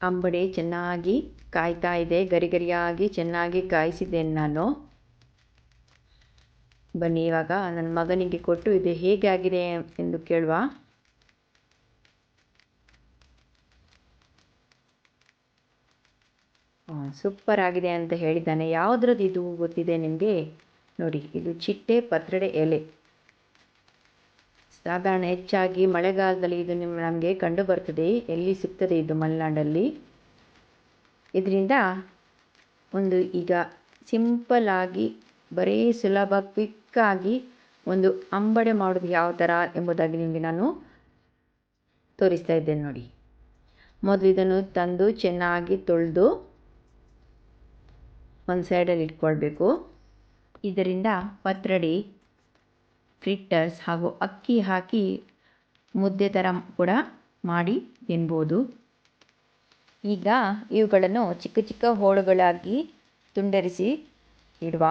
ಅಂಬಡೆ ಚೆನ್ನಾಗಿ ಕಾಯ್ತಾ ಇದೆ. ಗರಿ ಗರಿಯಾಗಿ ಚೆನ್ನಾಗಿ ಕಾಯಿಸಿದ್ದೇನೆ ನಾನು. ಬನ್ನಿ, ಇವಾಗ ನನ್ನ ಮಗನಿಗೆ ಕೊಟ್ಟು ಇದು ಹೇಗೆ ಆಗಿದೆ ಎಂದು ಕೇಳುವ. ಸೂಪರ್ ಆಗಿದೆ ಅಂತ ಹೇಳಿದ್ದಾನೆ. ಯಾವುದ್ರದ್ದು ಇದು ಗೊತ್ತಿದೆ ನಿಮಗೆ? ನೋಡಿ, ಇದು ಚಿಟ್ಟೆ ಪತ್ರಡೆ ಎಲೆ. ಸಾಧಾರಣ ಹೆಚ್ಚಾಗಿ ಮಳೆಗಾಲದಲ್ಲಿ ಇದು ನಿಮ್ಮ ನಮಗೆ ಕಂಡು ಬರ್ತದೆ. ಎಲ್ಲಿ ಸಿಗ್ತದೆ ಇದು ಮಲೆನಾಡಲ್ಲಿ? ಇದರಿಂದ ಒಂದು ಈಗ ಸಿಂಪಲ್ ಆಗಿ, ಬರೀ ಸುಲಭ ಕ್ವಿಕ್ಕಾಗಿ ಒಂದು ಅಂಬಡೆ ಮಾಡೋದು ಯಾವ ಥರ ಎಂಬುದಾಗಿ ನಿಮಗೆ ನಾನು ತೋರಿಸ್ತಾ ಇದ್ದೇನೆ ನೋಡಿ. ಮೊದಲು ಇದನ್ನು ತಂದು ಚೆನ್ನಾಗಿ ತೊಳೆದು ಒಂದು ಸೈಡಲ್ಲಿ ಇಟ್ಕೊಳ್ಬೇಕು. ಇದರಿಂದ ಪತ್ರಡಿ ಫ್ರಿಟ್ಟರ್ಸ್ ಹಾಗೂ ಅಕ್ಕಿ ಹಾಕಿ ಮುದ್ದೆ ಥರ ಕೂಡ ಮಾಡಿ ತಿನ್ಬೋದು. ಈಗ ಇವುಗಳನ್ನು ಚಿಕ್ಕ ಚಿಕ್ಕ ಹೋಳುಗಳಾಗಿ ತುಂಡರಿಸಿ ಇಡುವ.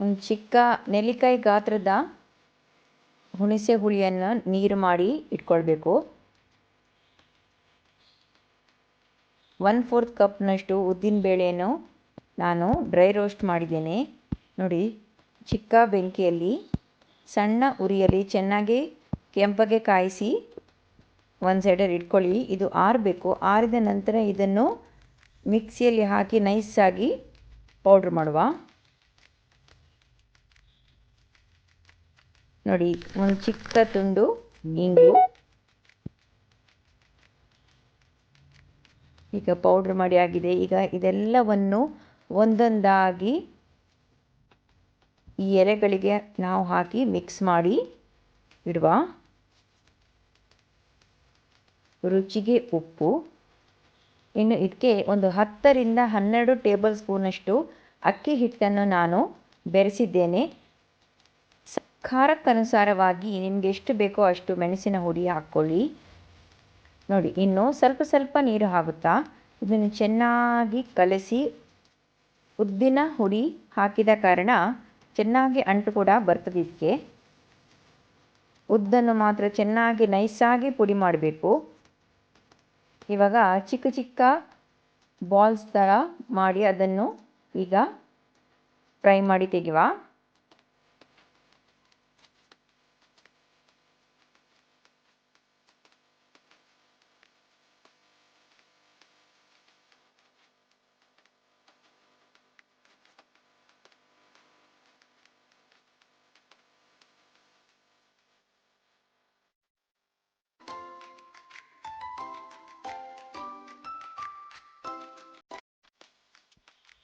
ಒಂದು ಚಿಕ್ಕ ನೆಲ್ಲಿಕಾಯಿ ಗಾತ್ರದ ಹುಣಸೆ ಹುಳಿಯನ್ನು ನೀರು ಮಾಡಿ ಇಟ್ಕೊಳ್ಬೇಕು. ಒನ್ ಫೋರ್ತ್ ಕಪ್ನಷ್ಟು ಉದ್ದಿನಬೇಳೆಯನ್ನು ನಾನು ಡ್ರೈ ರೋಸ್ಟ್ ಮಾಡಿದ್ದೇನೆ. ನೋಡಿ, ಚಿಕ್ಕ ಬೆಂಕಿಯಲ್ಲಿ ಸಣ್ಣ ಉರಿಯಲ್ಲಿ ಚೆನ್ನಾಗಿ ಕೆಂಪಗೆ ಕಾಯಿಸಿ ಒಂದು ಸೈಡಲ್ಲಿ ಇಟ್ಕೊಳ್ಳಿ. ಇದು ಆರಬೇಕು. ಆರಿದ ನಂತರ ಇದನ್ನು ಮಿಕ್ಸಿಯಲ್ಲಿ ಹಾಕಿ ನೈಸಾಗಿ ಪೌಡ್ರ್ ಮಾಡುವ. ನೋಡಿ, ಒಂದು ಚಿಕ್ಕ ತುಂಡು ಇಂಗು. ಈಗ ಪೌಡ್ರ್ ಮಾಡಿ ಆಗಿದೆ. ಈಗ ಇದೆಲ್ಲವನ್ನು ಒಂದೊಂದಾಗಿ ಈ ಎಲೆಗಳಿಗೆ ನಾವು ಹಾಕಿ ಮಿಕ್ಸ್ ಮಾಡಿ ಇಡುವ ರುಚಿಗೆ ಉಪ್ಪು. ಇನ್ನು ಇದಕ್ಕೆ ಒಂದು ಹತ್ತರಿಂದ ಹನ್ನೆರಡು ಟೇಬಲ್ ಸ್ಪೂನಷ್ಟು ಅಕ್ಕಿ ಹಿಟ್ಟನ್ನು ನಾನು ಬೆರೆಸಿದ್ದೇನೆ. ಖಾರಕ್ಕನುಸಾರವಾಗಿ ನಿಮಗೆ ಎಷ್ಟು ಬೇಕೋ ಅಷ್ಟು ಮೆಣಸಿನ ಹುಡಿ ಹಾಕ್ಕೊಳ್ಳಿ. ನೋಡಿ, ಇನ್ನು ಸ್ವಲ್ಪ ಸ್ವಲ್ಪ ನೀರು ಹಾಕುತ್ತಾ ಇದನ್ನು ಚೆನ್ನಾಗಿ ಕಲಸಿ ಉದ್ದಿನ ಹುಡಿ ಹಾಕಿದ ಕಾರಣ ಚೆನ್ನಾಗಿ ಅಂಟು ಕೂಡ ಬರ್ತದೆ ಉದ್ದನ್ನು ಮಾತ್ರ ಚೆನ್ನಾಗಿ ನೈಸಾಗಿ ಪುಡಿ ಮಾಡಬೇಕು. ಇವಾಗ ಚಿಕ್ಕ ಚಿಕ್ಕ ಬಾಲ್ಸ್ ಥರ ಮಾಡಿ ಅದನ್ನು ಈಗ ಫ್ರೈ ಮಾಡಿ ತೆಗೆಯುವ.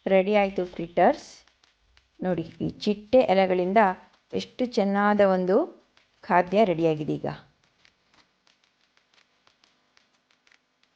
ರೆಡಿ ಆಯಿತು ಫ್ರಿಟರ್ಸ್ ನೋಡಿ ಈ ಚಿಟ್ಟೆ ಎಲೆಗಳಿಂದ ಎಷ್ಟು ಚೆನ್ನಾದ ಒಂದು ಖಾದ್ಯ ರೆಡಿಯಾಗಿದೆ ಈಗ.